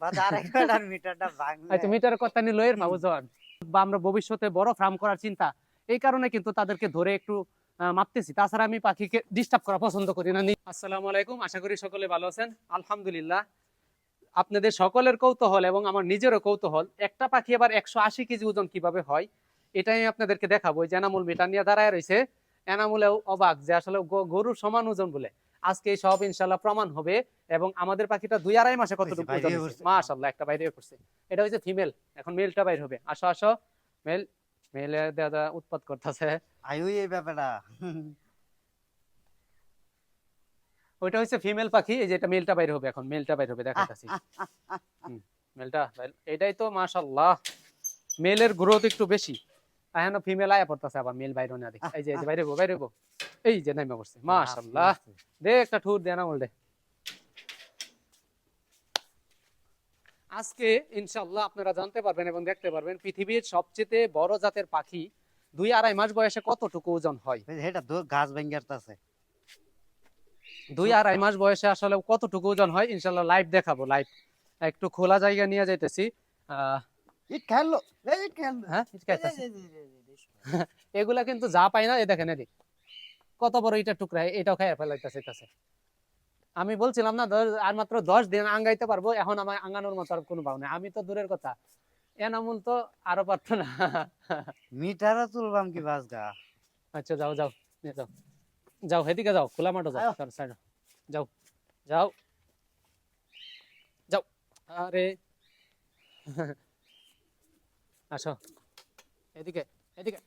Metre কথা মাবুজন বা আমরা ভবিষ্যতে বড় ফার্ম করার চিন্তা এই কারণে কিন্তু তাদেরকে ধরে একটু মাপতেছি। তাছাড়া আমি পাখিকে ডিস্টার্ব করা পছন্দ করি না। আসসালামু আলাইকুম আশা করি সকলে ভালো আছেন। আলহামদুলিল্লাহ আপনাদের সকলের কৌতূহল এবং আমার নিজেরও কৌতূহল একটা পাখি আবার একশো আশি কেজি ওজন কীভাবে হয় এটাই আমি আপনাদেরকে দেখাবো। যে এনামুল মিটার নিয়ে দাঁড়ায় রয়েছে এনামুলেও অবাক যে আসলে গরুর সমান ওজন বলে। আজকে সব ইনশাল্লাহ প্রমাণ হবে এবং আমাদের পাখিটা দুই আড়াই মাসে কতটুকু মাশাল্লাহ একটা বাইরে করছে এটা হচ্ছে ফিমেল এখন মেলটা বাইর হবে। আসো আসো। মেল মেলে দাদা উৎপাত করতেছে। আয়ু এই ব্যাপারটা। ওইটা হচ্ছে ফিমেল পাখি এই যে এটা মেলটা বাইরে হবে এখন মেলটা বাইরে হবে দেখাচ্ছি মেলটা এটাই তো মাশাল্লাহ মেলের গ্রোথ একটু বেশি। এখন ফিমেল আয়া পড়তেছে আবার মেল বাইরে না দেখি এই যে বাইরে হব বাইরে হব। এই যে নাইমা পড়ছে মাশাল্লাহ দে একটা ঠুর দে না বলদে। আজকে ইনশাল্লাহ আপনারা জানতে পারবেন এবং দেখতে পারবেন পৃথিবীর সবচেয়ে বড় জাতের পাখি দুই আড়াই মাস বয়সে কতটুকু ওজন হয়? এটা গাছ ভেঙ্গারতাছে দুই আড়াই মাস বয়সে আসলে কতটুকু ওজন হয়? ইনশাল্লাহ লাইভ দেখাবো লাইভ একটু খোলা জায়গা নিয়ে যাইতেছি। আহ, ইট খেললো এই ইট খেললো হ্যাঁ ইটকাইতাছি। এগুলা কিন্তু যা পাই না এ দেখেন এদিক কত বড় এটা টুকরা এটাও খাইয়া ফেলাইতেছে কাছে আমি বলছিলাম না আর মাত্র দশ দিন আঙ্গাইতে পারব এখন আমার আঙ্গানোর মতো আর কোনো ভাব নেই। আমি তো দূরের কথা। এনামুল তো আরও পারতো না। মিটারও তুলবাম কি বাস গা। আচ্ছা যাও যাও যাও। যাও হেদিকে যাও খোলা মাঠে যাও সাইডে। যাও যাও। যাও। আরে। আসো। এদিকে এদিকে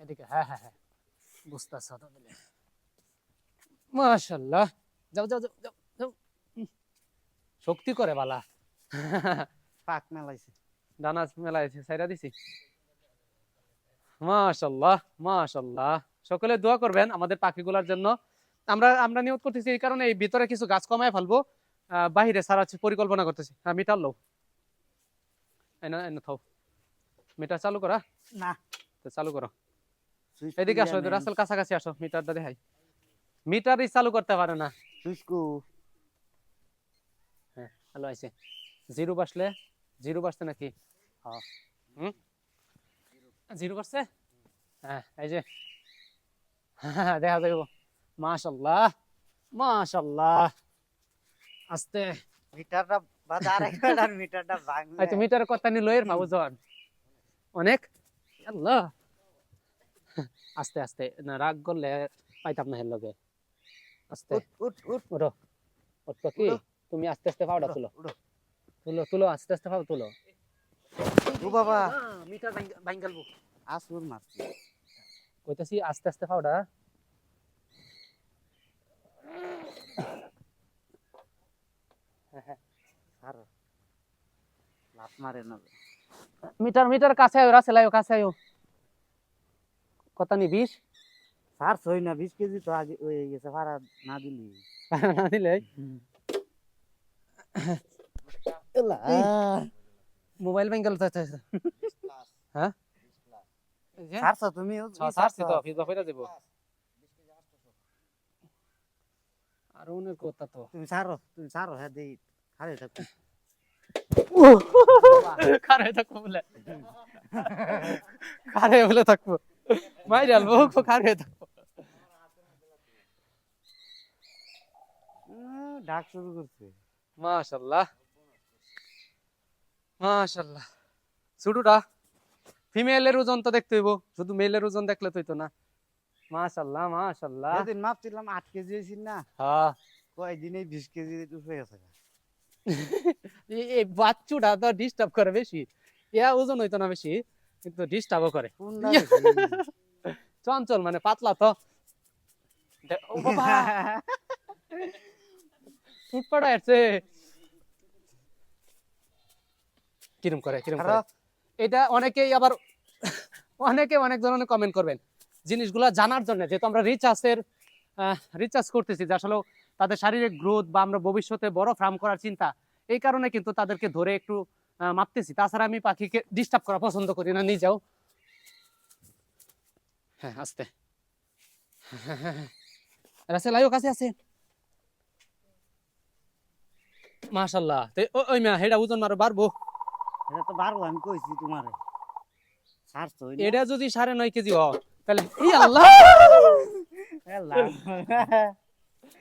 এদিকে হ্যাঁ হ্যাঁ হ্যাঁ। বুঝতেছ মাশাল্লাহ যাও যাও যাও যাও যাও। শক্তি করে বালা। পাক মেলাইছে। ডানা মেলাইছে সাইরা দিছি। মাশাল্লাহ মাশাল্লাহ সকলে দোয়া করবেন আমাদের পাখিগুলোর জন্য। আমরা আমরা নিয়োগ করতেছি এই কারণে এই ভিতরে কিছু গাছ কমায় ফেলব। আহ, বাহিরে সারা পরিকল্পনা করতেছি। হ্যাঁ মিটার লো এনে এনে থাও। মিটার চালু করা। না। তো চালু করো। এদিকে আসো। রাসেল কাছাকাছি আসো মিটার মিটারটা দেখাই। মিটারই চালু করতে পারে না। সুইচ কু। হ্যাঁ ভালো আছে জিরো বাসলে জিরো বাসছে নাকি? হ্যাঁ। হুম? জিরো বাসছে? হ্যাঁ এই যে। হ্যাঁ দেখা যাইব। মাশাল্লাহ মাশাল্লাহ। আস্তে। মিটারটা বাজার মিটারটা ভাঙলে হয়তো মিটার কথা নিল এর মাবুজন অনেক? আল্লাহ। আস্তে আস্তে না রাগ করলে পাইতাম না হের লগে। আস্তে। উঠো উঠো কি? তুমি আস্তে আস্তে পাউডা তুলো। তুলো তুলো আস্তে আস্তে পাও তুলো। ও বাবা। মিটার বাইঙ্গালবো আসুর মারছি কইতাছি আস্তে আস্তে পাউডা আর লাত মারে না মিটার মিটার কাছে আয়ো রাসেল আয়ো কাছে আয়ো কত নি বিশ সার ছই না বিশ কেজি তো আগে হয়ে গেছে ভাড়া না দিলি না দিলে মোবাইল ব্যাঙ্গাল হ্যাঁ সারছো তুমি সারছি তো ফিজ হইরা দেব আর উনের কথা তো তুমি সারো তুমি সারো হ্যাঁ দেই খারে থাকো কারে থাকব বলে। কারে বলে থাকব। মাইরে আলবো কারে থাকব। ডাক শুরু করছে। মাশাল্লাহ। মাশাল্লাহ। ছোটটা ফিমেলের ওজন তো দেখতে হইব। শুধু মেলের ওজন দেখলে তো না। মাশাল্লাহ মাশাল্লাহ। সেদিন মাপছিলাম আট কেজি হয়েছি না। হ্যাঁ। কয়দিনে বিশ কেজি উঠে গেছে এই- বাচ্চুটা তো ডিস্টার্ব করে বেশি। ইয়া ওজন হইতো না বেশি কিন্তু ডিস্টার্বও করে? চঞ্চল মানে পাতলা তো। আছে কিরম করে কিরম করে? এটা অনেকেই আবার অনেকে অনেক ধরনের কমেন্ট করবেন। জিনিসগুলা জানার জন্য যেহেতু আমরা রিচার্জের রিচার্জ করতেছি যে আসলে তাদের শারীরিক গ্রোথ বা আমরা ভবিষ্যতে বড় ফার্ম করার চিন্তা এই কারণে কিন্তু তাদেরকে ধরে একটু মাপতেছি। তাছাড়া আমি পাখিকে ডিস্টার্ব করা পছন্দ করি না নিজেও। হ্যাঁ আস্তে। রাসেল আয়ো কাছে আছে? মাশাল্লাহ। তে ওই মিয়া হেডা ওজন মারো বাড়বো। এটা তো আমি কইছি তোমারে। সারছো এটা যদি সাড়ে নয় কেজি হয় তাহলে ই আল্লাহ!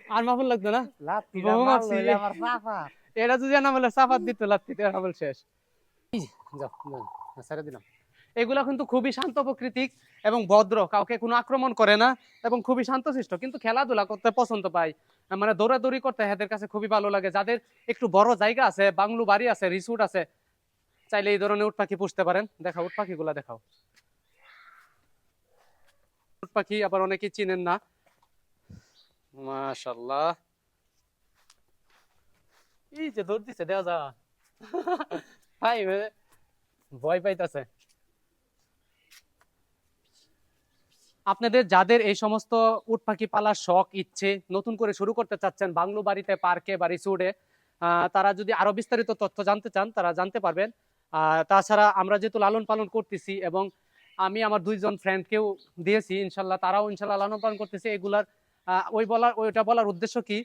আর মাফুল লাগতো না? মারছি। আমার এটা যদি না বলে সাফাত দিত লাত্তি তো আমল শেষ। ছেড়ে দিলাম। এগুলা কিন্তু খুবই শান্ত প্রকৃতিক এবং ভদ্র কাউকে কোনো আক্রমণ করে না এবং খুবই শান্তশিষ্ট। কিন্তু খেলাধুলা করতে পছন্দ পায় মানে দৌড়াদৌড়ি করতে এদের কাছে খুবই ভালো লাগে। যাদের একটু বড় জায়গা আছে বাংলু বাড়ি আছে রিসোর্ট আছে চাইলে এই ধরনের উট পাখি পুষতে পারেন। দেখাও উট পাখিগুলা দেখাও। উট পাখি আবার অনেকেই চিনেন না। মাশাল্লাহ আপনাদের যাদের এই সমস্ত উট পাখি পালার শখ, ইচ্ছে, নতুন করে শুরু করতে চাচ্ছেন বাংলো বাড়িতে, পার্কে বা রিসোর্টে তারা যদি আরও বিস্তারিত তথ্য জানতে চান, তারা জানতে পারবেন। তাছাড়া আমরা যেহেতু লালন পালন করতেছি এবং আমি আমার দুইজন ফ্রেন্ডকেও দিয়েছি, ইনশাল্লাহ তারাও ইনশাল্লাহ লালন পালন করতেছে। এগুলার ওই বলার, ওইটা বলার উদ্দেশ্য কি?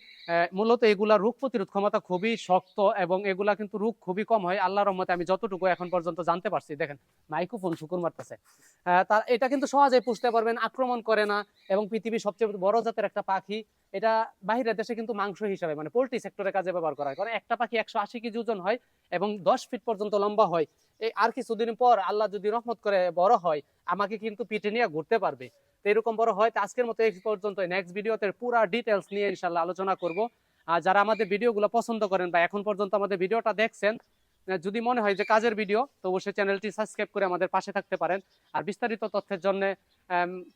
মূলত এগুলা রোগ প্রতিরোধ ক্ষমতা খুবই শক্ত এবং এগুলা কিন্তু রোগ খুবই কম হয়। আল্লাহর রহমতে আমি যতটুকু এখন পর্যন্ত জানতে পারছি, দেখেন, মাইক্রোফোন শুকুর মারতেছে। তার এটা কিন্তু সহজে পুষতে পারবেন, আক্রমণ করে না এবং পৃথিবীর সবচেয়ে বড় জাতের একটা পাখি, এটা বাইরের দেশে কিন্তু মাংস হিসাবে মানে পোল্ট্রি সেক্টরের কাজে ব্যবহার করা হয়। কারণ একটা পাখি একশো আশি কেজি ওজন হয় এবং দশ ফিট পর্যন্ত লম্বা হয়। এই আর কিছুদিন পর আল্লাহ যদি রহমত করে বড় হয়, আমাকে কিন্তু পিঠে নিয়ে ঘুরতে পারবে। তো এরকম বড় হয়, তো আজকের মতো এই পর্যন্ত নেক্সট ভিডিওতে পুরো ডিটেলস নিয়ে ইনশাল্লাহ আলোচনা করব। আর যারা আমাদের ভিডিওগুলো পছন্দ করেন বা এখন পর্যন্ত আমাদের ভিডিওটা দেখছেন যদি মনে হয় যে কাজের ভিডিও তো অবশ্যই চ্যানেলটি সাবস্ক্রাইব করে আমাদের পাশে থাকতে পারেন। আর বিস্তারিত তথ্যের জন্য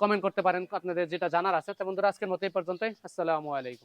কমেন্ট করতে পারেন, আপনাদের যেটা জানার আছে। তো বন্ধুরা, আজকের মতো এই পর্যন্তই। আসসালামু আলাইকুম।